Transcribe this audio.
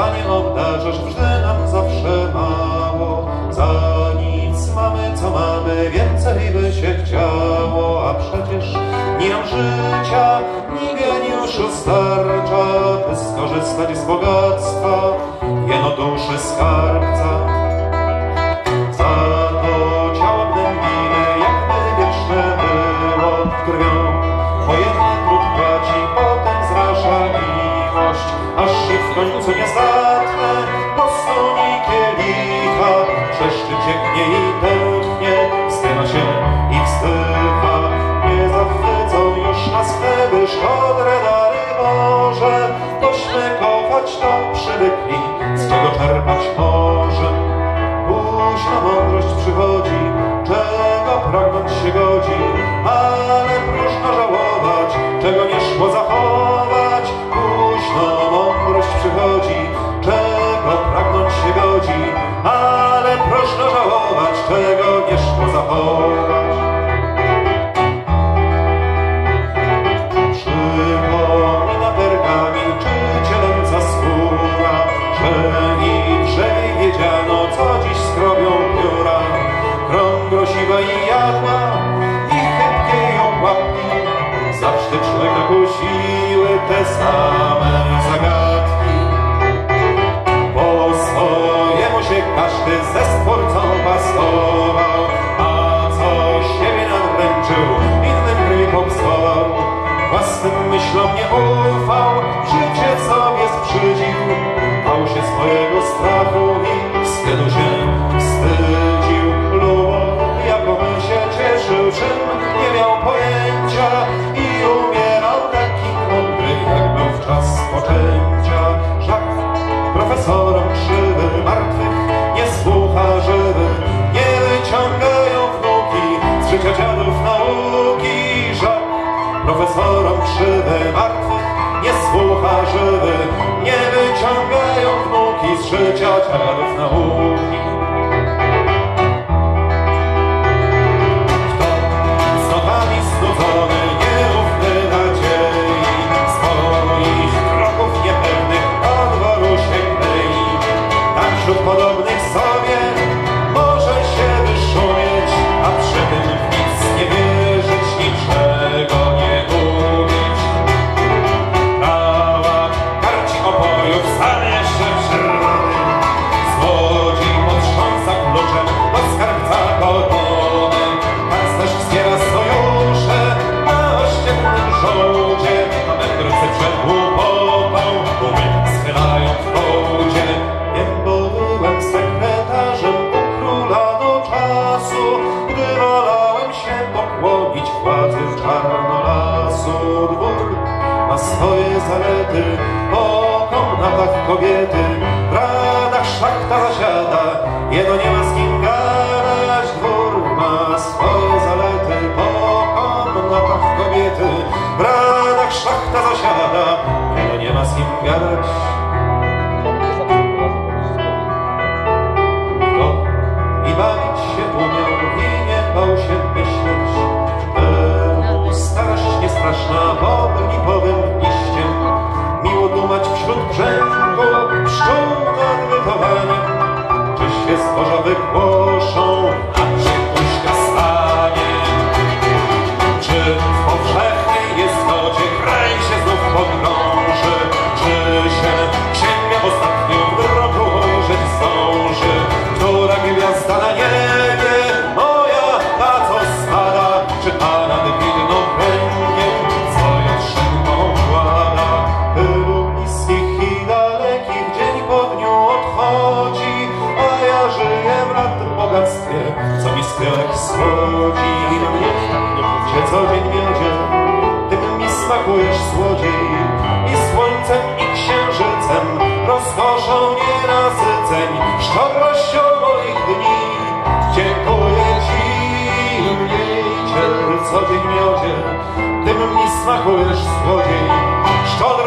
Panie obdarzasz, gdy nam zawsze mało. Za nic mamy, co mamy, więcej by się chciało, a przecież nie mam życia, ni geniuszu starcza, by skorzystać z bogactwa, jeno duszy skarbca. W końcu nie zatnę, po stoni kielicha. Trzeszczy, cieknie i tętnie, wstyna się i wzdycha. Nie zachwycą już nas chleby, szkodre dary Boże, kochać to przywykli, z czego czerpać możem. Późna mądrość przychodzi, czego pragnąć się godzi, ale próżno żałować, czego nie szło zachować. Późno przychodzi, czego pragnąć się godzi, ale próżno żałować, czego nie szło zachować. Przypomina pergamin czy cielęca skóra, że drzewie wiedziano, co dziś skrobią pióra. Krąg siwa i jadła i chybkie ją łapki, zawsze człowieka kusiły te same zagadki. Pastował, a co siebie nadręczył, innym krwi popsował. Własnym myślom nie ufał, życie martwych nie słucha żywy, nie wyciągają wnuki z życia dziadów nauki. Pokłonić władzy czarnolasu. Dwór ma swoje zalety, po komnatach kobiety, w radach szlachta zasiada, jeno nie ma z kim gadać. Dwór ma swoje zalety, po komnatach kobiety, w radach szlachta zasiada, jeno nie ma z kim gadać. above. Co dzień miedzie, tym mi smakujesz złodziej i słońcem i księżycem rozkoszą nienasyceń szczodrością moich dni. Dziękuję Ci, miejciel, co dzień miodzie, tym mi smakujesz złodziej szczodrością.